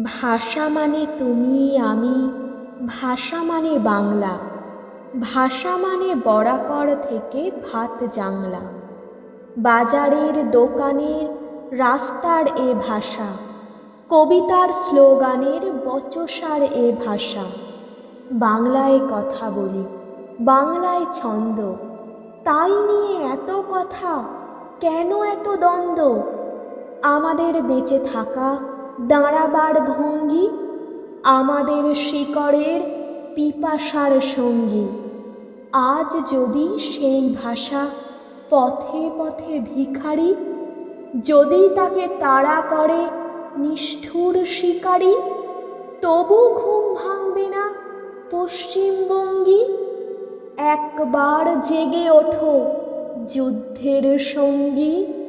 ভাষা মানে তুমি, আমি। ভাষা মানে বাংলা। ভাষা মানে বরাকর থেকে ভাত জাংলা। বাজারের দোকানের রাস্তার এ ভাষা। কবিতার স্লোগানের বচসার এ ভাষা। বাংলায় কথা বলি, বাংলায় ছন্দ। তাই নিয়ে এত কথা, কেন এত দ্বন্দ্ব? আমাদের বেঁচে থাকা দাঁড়াবার ভঙ্গি, আমাদের শিকড়ের পিপাসার সঙ্গী। আজ যদি সেই ভাষা পথে পথে ভিখারি, যদি তাকে তাড়া করে নিষ্ঠুর শিকারী, তবু ঘুম ভাঙবে না পশ্চিমবঙ্গী। একবার জেগে ওঠো যুদ্ধের সঙ্গী।